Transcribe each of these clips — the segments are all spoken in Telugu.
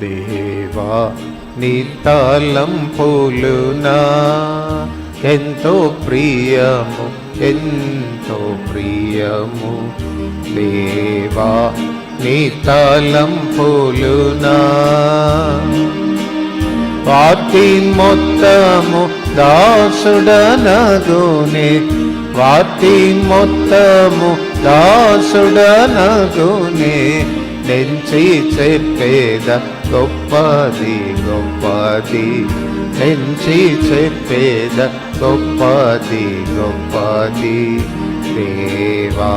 దేవా నీ తలంపులునా ఎంతో ప్రియము ఎంతో ప్రియము. దేవా నీ తలంపులునా వాటి మొత్తము దాసుడనగునే వాటి మొత్తము దాసుడనగునే నెంచి చెప్పేద గొప్పది గొప్పది. పెంచి చెప్పేద గొప్పది గొప్పది. దేవా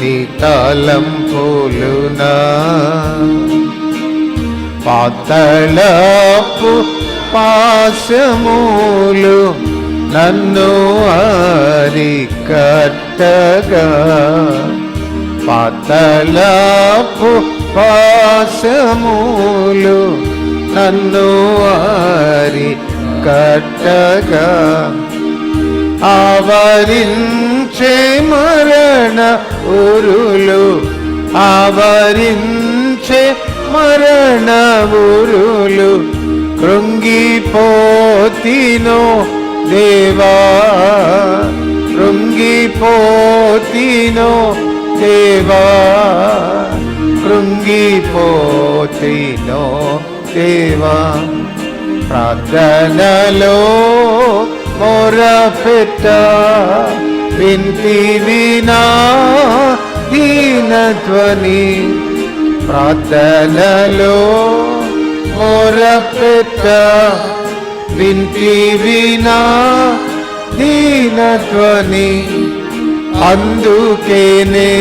నీ తలంపులునా పాతళపు పాశమూలు నన్ను అరికట్టగా పాతళపు పాశములు నన్ను అరికట్టగా ఆవరించే మరణ ఉరులు ఆవరించే మరణ ఉరులు కృంగిపోతినో దేవా కృంగిపోతినో దేవా. కృంగిపోతిలో దేవా ప్రార్థనలో మొరపెట్ట. వింటి వినా దీనధ్వని ప్రార్థనలో మొరపెట్ట. వింటి వినా దీనధ్వని అందుకేనే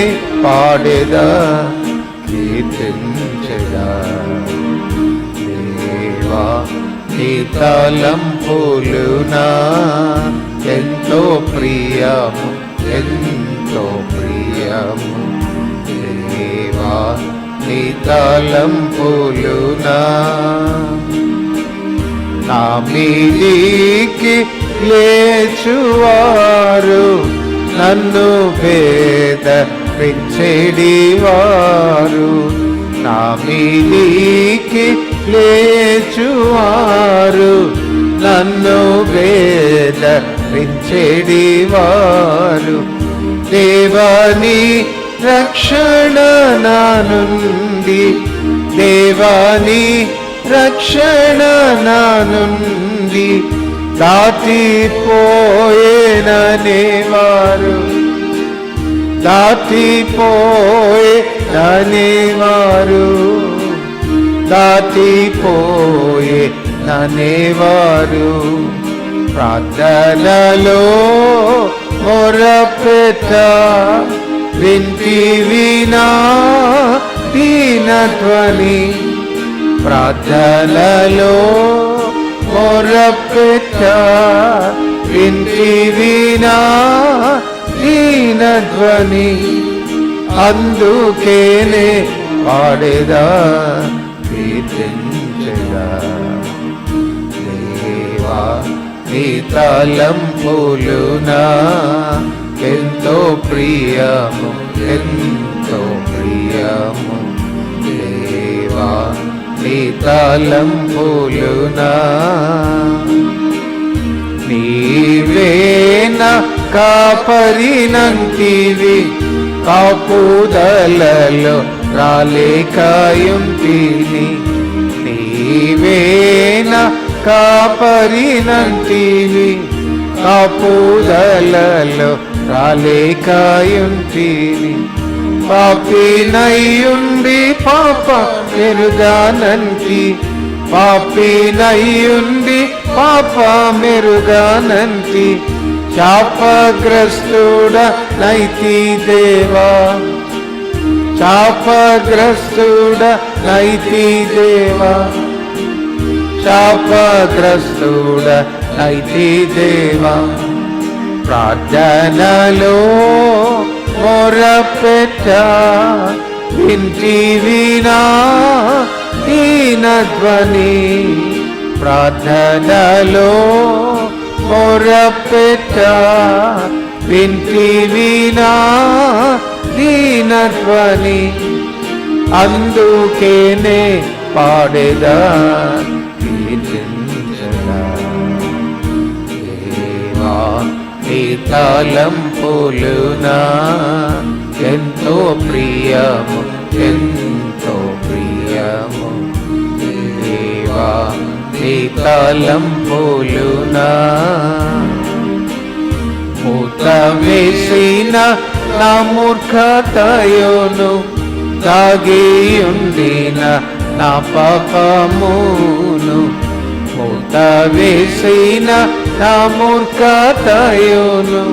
పాడేదా. కీర్తించదా దేవా నీ తలంపులునా? ఎంతో ప్రియము ఎంతో ప్రియము. దేవా నీ తలంపులునా? నా మీదికి లేచువారు నన్ను భేద వారు నా మీదికి లేచువారు. నన్ను వేద వారు దేవాని రక్షణ నా నుండి. దేవాని రక్షణ నా నుండి. వారు దాటిపోయే ననేవారు దాటిపోయే ననేవారు ప్రార్థనలో మొరపెట్ట వింటి వినా దీనధ్వని ప్రార్థనలో మొరపెట్ట వింటి వినా దీనధ్వని అందుకేనే పాడేదా? కీర్తించదా దేవా నీ తలంపులునా? ఎంతో ప్రియము ఎంతో ప్రియము. దేవా నీ తలంపులునా? నీవేన కాపరినంటివి కాపుదలలో రాలేకాయుంటిని. నీవేన కాపరినంటివి కాపుదలలో రాలేకాయుంటిని పాపినయ్యుండి పాప మెరుగానంటి పాపినయ్యుండి పాప మెరుగానంటి. శాపగ్రస్తుడ నైతి దేవా. శాపగ్రస్తుడ నైతి దేవా. శాపగ్రస్తుడ నైతి దేవా. ప్రార్థనలో మొరపెట్ట. వింటి వినా దీనధ్వని. ప్రార్థనలో మొరపెట్ట వింటి వినా దీనధ్వని అందుకేనే పాడేదా తలంపులునా ఎంతో ప్రియము ఎంతో నీ తలంపులునా మూత వేసిన నా మూర్ఖతయోను దాగియుండిన నా పాపమును మూత వేసిన నా మూర్ఖతయోను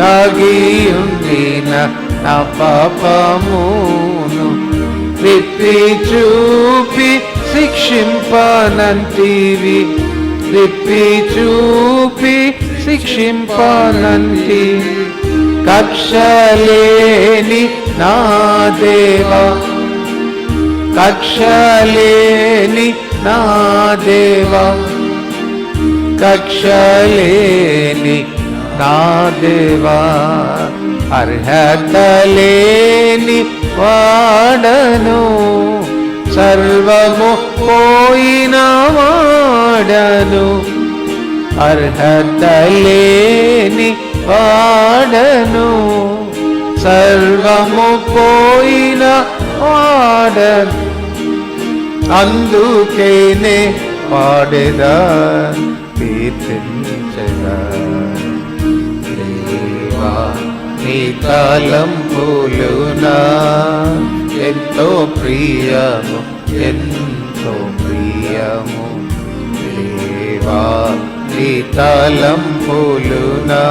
దాగియుండిన నా పాపమును విప్పి చూపి శిక్షింపనంటివి విప్పి చూపి శిక్షింపనంటి కక్షలేని నా దేవా కక్షలేని నా దేవా కక్షలేని నా దేవా. అర్హతలేని వాడను సర్వము పోయిన వాడను అర్హత లేని వాడను సర్వము పోయిన వాడను అందుకేనే పాడేదా కీర్తించదా దేవా నీ పోలునా. ఎంతో ప్రియము ఎంతో ప్రియము. దేవా నీ తలంపులునా